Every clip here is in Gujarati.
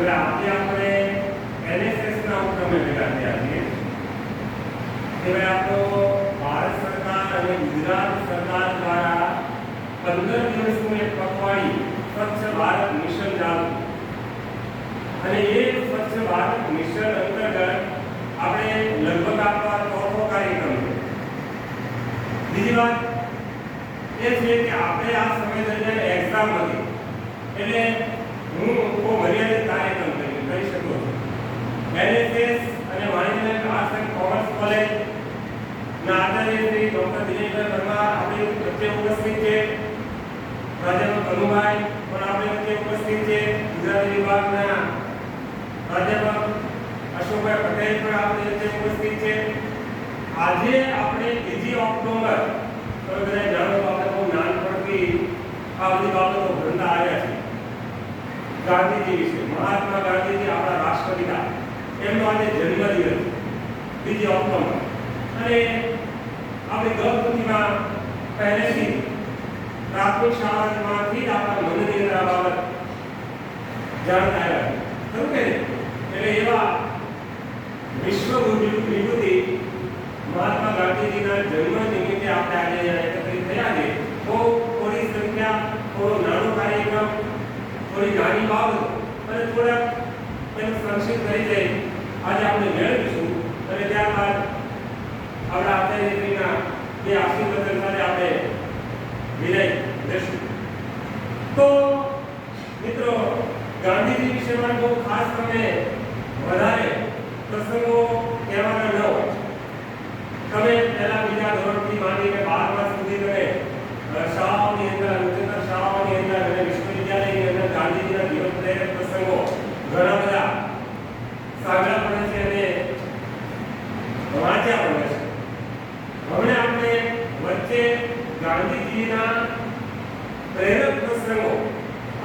એટલે આજે આપણે NSS ના ઉપક્રમે ભેગા થયા છીએ કે ભાઈ આપણો ભારત સરકાર અને ગુજરાત સરકાર દ્વારા પંદર દિવસનું એક પખવાડી સ્વચ્છ ભારત મિશન ચાલુ અને એ સ્વચ્છ ભારત મિશન અંતર્ગત આપણે લગભગ આપણા ચોથો કાર્યક્રમ છે બીજી વાત એ છે કે આપણે આ સમય દરમિયાન એક્ઝામ હતી એટલે હું બહુ મર્યાદિત કાર્યક્રમ તરીકે કરી શકું છું. એનએસએસ અને વાણિજ્ય આર્ટ્સ એન્ડ કોમર્સ કોલેજ ના આચાર્ય શ્રી ડોક્ટર દિનેશભાઈ પરમાર આપણી વચ્ચે ઉપસ્થિત છે. પ્રાધ્યાપક કનુભાઈ પણ આપણી વચ્ચે ઉપસ્થિત છે. ગુજરાતી વિભાગના પ્રાધ્યાપક અશોકભાઈ પટેલ પણ આપણી વચ્ચે ઉપસ્થિત છે. આજે આપણે ત્રીજી ઓક્ટોબર, તમે બધા જાણો છો આપણે બહુ નાનપણથી આ બધી બાબતો ભણતા આવ્યા છે ગાંધીજી વિશે મહાત્મા ગાંધીજી આપણા રાષ્ટ્રપિતા. એમનો આજે જન્મદિવસ બીજી ઓક્ટોબર. અને આપણી ગર્ભવતીમાં પહેલેથી પ્રાથમિક શાળામાંથી જ આપણા આ બાબત જાણતા આવ્યા ખરું કે એટલે એવા વિશ્વ વિભૂ- વિભૂતિ મહાત્મા ગાંધીજીના જન્મ નિમિત્તે આપણે આજે એકત્રિત થયા છે તો થોડી સંખ્યા થોડો નાનો કાર્યક્રમ થોડી નાની બાબત અને થોડાક એનો સંક્ષિપ્ત જાય આજે આપણે મેળવીશું અને ત્યારબાદ આપણા આચાર્યશ્રીના જે આશીર્વચન સાથે આપણે વિદાય લેશું. તો મિત્રો, ગાંધીજી વિશે મારે બહુ ખાસ તમે વધારે પ્રસંગો કહેવાના ન હોય. તમે પહેલા બીજા ધોરણથી માંડીને બારમા સુધી તમે શાળાઓની અંદર ઉચ્ચતર શાળાઓની અંદર અને વિશ્વવિદ્યાલયની અંદર ગાંધીજીના જીવન પ્રેરક પ્રસંગો ઘણા બધા સાંભળ્યા પડે છે અને વાંચ્યા પણ છે હવે આપણે વચ્ચે ગાંધીજીના પ્રેરક પ્રસંગો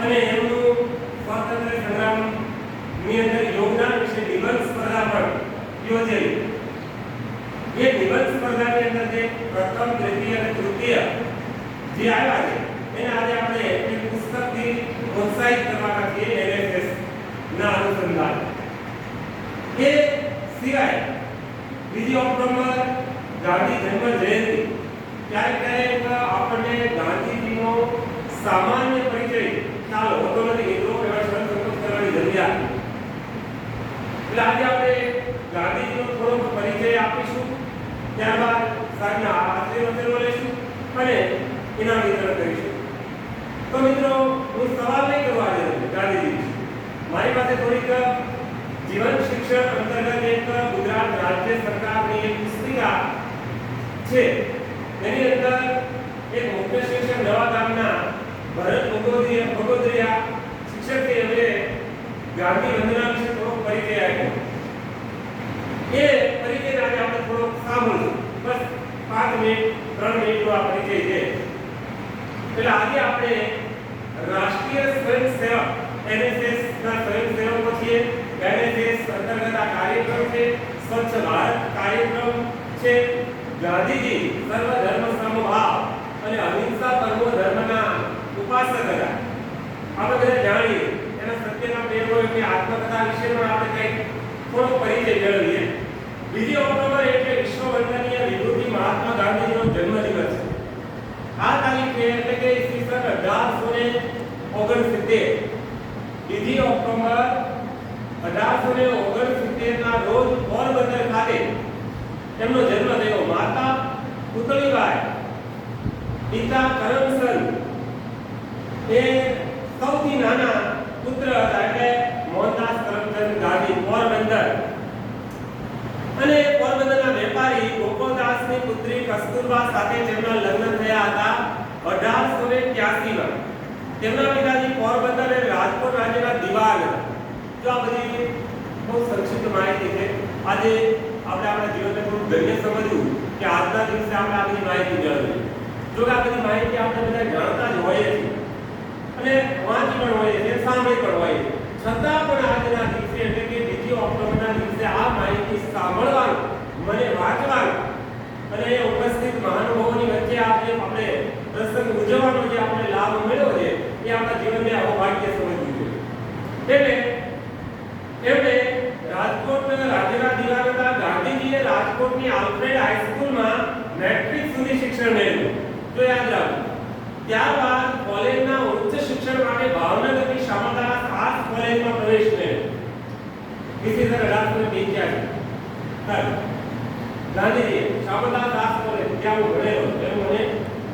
અને એમનું સ્વાતંત્ર્ય સંગ્રામની અંદર યોગદાન વિશે નિબંધ સ્પર્ધા પણ યોજેલી એ નિબંધ સ્પર્ધાની અંદર જે પ્રથમ દ્વિતીય અને તૃતીય જે આવ્યા છે એને આજે આપણે એક પુસ્તકથી પ્રોત્સાહિત કરવાના છીએ NSS ના અનુસંધાન. એ સિવાય બીજી ઓક્ટોબર ગાંધી જન્મ જયંતિ. ક્યારેક ક્યારેક આપણને ગાંધીજીનો સામાન્ય પરિચય ખ્યાલ હોતો નથી એટલે આજે આપણે ગાંધીજીનો થોડોક પરિચય આપીશું. ત્યારબાદ સાંજના આશીર્વચનો લઈશું અને એના વિતરણ કરીશું. તો મિત્રો, હું સવાલ નહીં કરવા જઈ ગાંધીજી મારી પાસે થોડીક જીવન શિક્ષણ અંતર્ગત એક ગુજરાત રાજ્ય સરકારની એક પુસ્તિકા છે. એની અંદર એક મુખ્ય શિક્ષક નવા ગામના ભરત ભગોદરિયા ભગોદરીયા શિક્ષક એમણે ગાંધી વંદના વિશે એ પરિચય આજે આપણે થોડો સાંભળશું બસ પાંચ મિનિટ, ત્રણ મિનિટનો આ પરિચય છે. એટલે આજે આપણે રાષ્ટ્રીય સ્વયંસેવક એનએસએસ ના સ્વયંસેવકો છીએ. એનએસએસ અંતર્ગત આ કાર્યક્રમ છે. સ્વચ્છ ભારત કાર્યક્રમ છે. ગાંધીજી સર્વ ધર્મ સમભાવ અને અહિંસા પરમો ધર્મના ઉપાસક હતા. આપણે બધા જાણીએ. એના સત્યના પ્રેમો એમની આત્મકથા વિશે પણ આપણે કંઈક થોડો પરિચય મેળવીએ બીજી ઓક્ટોબર એટલે વિશ્વ વંદનીય વિભૂતિ મહાત્મા ગાંધીજીનો જન્મદિવસ છે. આ તારીખે એટલે કે ઈસવીસન અઢારસો ને ઓગણસિત્તેર. બીજી ઓક્ટોબર અઢારસો ને ઓગણસિત્તેર ના રોજ પોરબંદર ખાતે તેમનો જન્મ થયો. માતા પુતળીબાઈ, પિતા કરમસન એ સૌથી નાના પુત્ર હતા એટલે મોહનદાસ કરમચંદ ગાંધી પોરબંદર અને પોરબંદરના વેપારી ગોપાલદાસની પુત્રી કસ્તુરબા સાથે તેમના લગ્ન થયા હતા 1883 માં. તેમના પિતાજી પોરબંદર અને રાજકોટ રાજ્યના દિવાન જો આ બધી બહુ સંક્ષિપ્ત માહિતી છે. આજે આપણે આપણા જીવનને થોડું ધન્ય સમજવું કે આજના દિવસે આપણે આ બધી માહિતી મેળવી જો કે આ બધી માહિતી આપણે બધા જાણતા જ હોઈએ છીએ. અને વાંચી પણ હોઈએ છીએ, સાંભળી પણ હોઈએ છતાં પણ આજના દિવસે એટલે કે બીજી ઓક્ટોબરના દિવસે આ માહિતી સાંભળવાનું, મને વાંચવાનું અને ઉપસ્થિત મહાનુભાવોની વચ્ચે આપણે આપણે પ્રસંગ ઉજવવાનો જે આપણે લાભ મળ્યો છે એ આપણા જીવનને અવભાગ્ય સમજવું જોઈએ એટલે એમણે રાજકોટ રાજ્યના દિવાનતા ગાંધીજીએ રાજકોટની આલ્ફ્રેડ હાઈસ્કૂલમાં મેટ્રિક સુધી શિક્ષણ મેળવ્યું તો યાદ રાખો ત્યારબાદ કોલેજના ઉચ્ચ શિક્ષણ માટે ભાવનગરની શામળદાસ ખાસ કોલેજમાં પ્રવેશ મેળવ્યો ઈસવીસન અઢારસો ને પંચ્યાસી ગાંધીજીએ શામળદાસ આર્ટ્સ કોલેજ, ત્યાં હું ભણેલો મને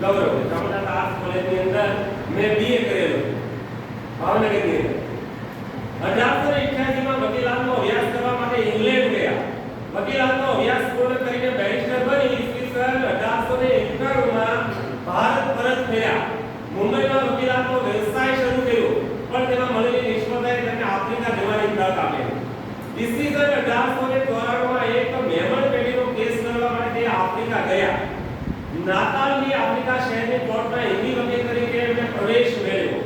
ગૌરવ છે. શામળદાસ આર્ટ્સ કોલેજની અંદર મેં બીએ કરેલું ભાવનગરની અંદર. અઢારસો ને અઠ્યાસીમાં વકીલાતનો અભ્યાસ કરવા માટે ઇંગ્લેન્ડ ગયા. વકીલાતનો અભ્યાસ પૂર્ણ કરીને બેરિસ્ટર બની ઈસવીસન અઢારસો ને એકાણુંમાં ભારત પરત ફર્યા. મુંબઈમાં વકીલાતનો વ્યવસાય શરૂ કર્યો પણ તેમાં મળેલી નિષ્ફળતાએ તેમને આફ્રિકા જવાની તક આપી. ઈસવીસન અઢારસો ને નાતાલની આફ્રિકા શહેરની કોર્ટમાં હિન્દી વકીલ તરીકે એમણે પ્રવેશ મેળવ્યો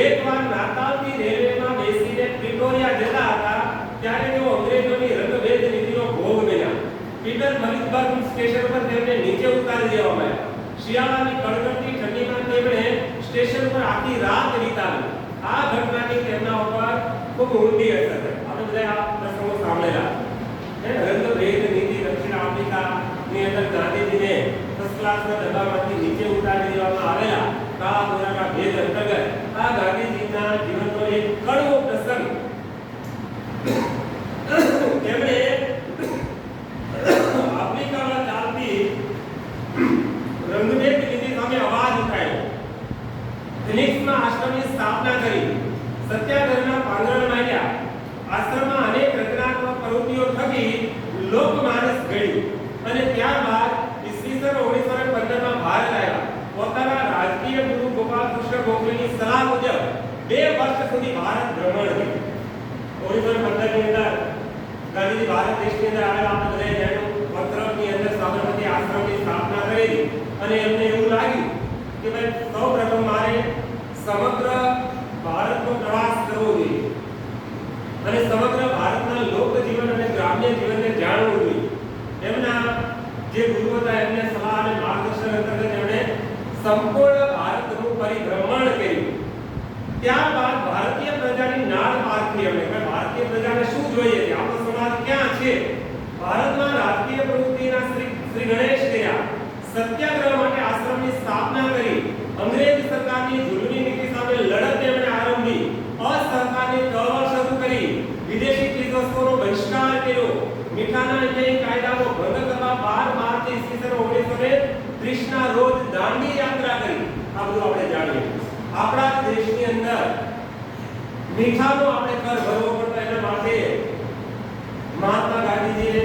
એકવાર નાતાલથી રેલવેમાં બેસીને પ્રિટોરિયા જતા હતા ત્યારે તેઓ અંગ્રેજોની રંગભેદ નીતિનો ભોગ બન્યા પીટર મલિકબર્ગ સ્ટેશન પર તેમને નીચે ઉતારી દેવામાં આવ્યા શિયાળાની કડકડતી ઠંડીમાં તેમણે સ્ટેશન પર આખી રાત વિતાવી આ ઘટનાની તેમના ઉપર ખૂબ ઊંડી અસર થઈ આપણે બધા આ પ્રસંગો સાંભળેલા હે, રંગભેદ નીતિ દક્ષિણ આફ્રિકાની અંદર ગાંધીજીને ફર્સ્ટ ક્લાસના ડબ્બામાંથી નીચે ઉતારી દેવામાં આવેલા કાળા ગોરાના ભેદ અંતર્ગત આ ગાંધીજીના જીવનનો એક કડવો પ્રસંગ તેમણે આફ્રિકામાં ચાલતી રંગભેદ નીતિ સામે અવાજ ઉઠાવ્યો ફિનિક્સમાં આશ્રમની સ્થાપના કરી સત્યાગ્રહના પાંગરણ માંડ્યા આશ્રમમાં અનેક રચનાત્મક પ્રવૃત્તિઓ થકી લોકમાનસ ઘડ્યું અને ત્યારબાદ ઈસવીસન ઓગણીસો ને પંદરમાં ભારત આવ્યા પોતાના રાજકીય ગુરુ ગોપાલ કૃષ્ણ ગોખલેની સલાહ મુજબ બે વર્ષ સુધી ભારત ભ્રમણ કર્યું ઓગણીસો પંદરની અંદર ગાંધીજી ભારત દેશની અંદર આવેલા આપણે બધાએ જાણ્યું મથુરાની અંદર સાબરમતી આશ્રમની સ્થાપના કરી અને એમને એવું લાગ્યું કે ભાઈ, સૌપ્રથમ મારે સમગ્ર ભારતનો પ્રવાસ કરવો જોઈએ. અને સમગ્ર ભારતના લોક જીવન અને ગ્રામ્ય જીવનને જાણવું જોઈએ. એમના જે ગુરુ હતા, એમને સલાહ અને માર્ગદર્શન અંતર્ગત એમણે સંપૂર્ણ ભારતનું પરિભ્રમણ કર્યું. ત્યારબાદ ભારતીય પ્રજાની નાળ એમણે કે ભારતીય પ્રજાને શું જોઈએ છે આપણો સમાજ ક્યાં છે? ભારતમાં રાજકીય પ્રવૃત્તિના શ્રી શ્રી ગણેશ થયા. સત્યાગ્રહ માટે આશ્રમની સ્થાપના કરી. અંગ્રેજ સરકારની જુલમી નીતિ સામે લડત તેમણે આરંભી. અસહકારની ચળવળ શરૂ કરી. વિદેશી ચીજવસ્તુઓનો બહિષ્કાર કર્યો. મીઠાના અન્યાયી કાયદાઓ ભંગ કરવા 12 માર્ચ ઈસવીસન 1930 ના રોજ દાંડી યાત્રા કરી. આ બધું આપણે જાણીએ આપણા દેશની અંદર મીઠાનો આપણે કર ભરવો પડતો એના માટે. મહાત્મા ગાંધીજીએ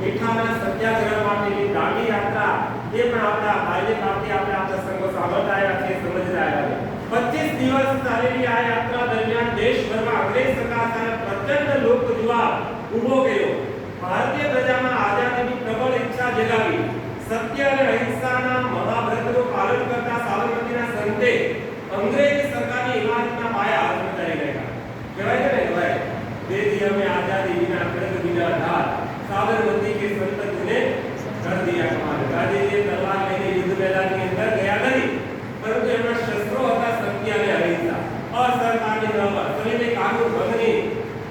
મીઠાના સત્યાગ્રહ માટેની દાંડી યાત્રા એ પણ આપણા બાલ્યકાળથી આપણે આપણા સંઘો સાંભળતા છે, સમજતા આવ્યા છે. 25 દિવસ ચાલેલી આ યાત્રા દરમિયાન દેશભરમાં અંગ્રેજ સરકાર સામે પ્રચંડ લોક જુવાળ ઊભો ગયો. ભારતીય પ્રજામાં આઝાદીની પ્રબળ ઈચ્છા જગાવી. સત્ય અને અહિંસાના મહાવ્રતનું પાલન કરતા સાબરમતીના સંતે અંગ્રેજ સરકારની ઇમારતના પાયા હાથ ઉતારી ગયા કહેવાય છે ને ભાઈ દેદી આઝાદી વિના ખડગ વિના ધાર સાબરમતી કે સંત તુને કર દિયા કમાલ ગાંધીજીએ તલવાર લઈને યુદ્ધ મેદાનની અંદર ગયા નહીં પરંતુ એમના શસ્ત્રો હતા સત્ય અને અહિંસા અસરકારની ચળવળ સવિનય કાનૂન ભંગની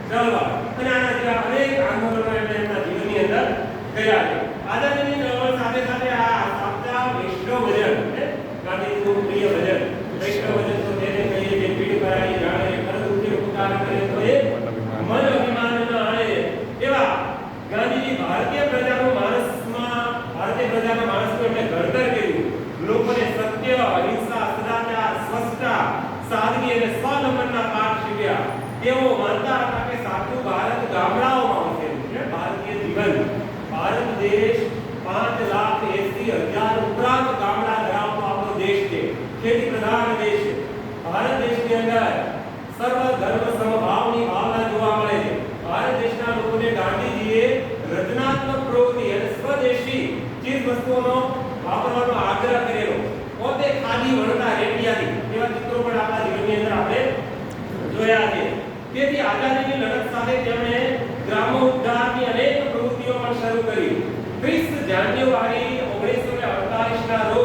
ચળવળ અને આના જેવા અનેક આંદોલનો એમણે એમના જીવનની અંદર છે આઝાદીની ચળવળ સાથે સાથે આ સાચા વૈષ્ણવ ભજન હે? ગાંધીજીનું પ્રિય ભજન વૈષ્ણવ ભજન તો તેને કહીએ જે પીડ કરાવી જાણે ખરદ ઉઠી ઉપકાર કરે તો એ મન અભિમાન ન આણે એવા ગાંધીજી ભારતીય પ્રજાનું માણસમાં ભારતીય પ્રજાના માણસનું એમણે ઘડતર કર્યું લોકોને સત્ય અહિંસા સદાચાર સાદગી અને સ્વાવલંબનના પાઠ શીખ્યા. તેઓ માનતા હતા કે સાચું ભારત ગામડાઓમાં વસેલું છે. ભારતીય જીવન. ભારત દેશ પાંચ લાખ એસી હજાર ઉપરાંત ગામડા ધરાવતો આપણો દેશ છે. ખેતી પ્રધાન દેશ છે. ભારત દેશની અંદર સર્વ ધર્મ સમભાવની ભાવના જોવા મળે છે ભારત દેશના લોકોને ગાંધીજીએ રચનાત્મક પ્રવૃત્તિ અને સ્વદેશી ચીજ વસ્તુઓનો વાપરવાનો આગ્રહ કરેલો પોતે ખાદી વણતા રેડિયાથી એવા ચિત્રો પણ આપણા જીવનની અંદર આપણે જોયા છે તેથી આઝાદીની લડત સાથે તેમણે ગ્રામોદ્ધારની અનેક પ્રવૃત્તિઓ પણ શરૂ કરી 30 જાન્યુઆરી 1948 ના રોજ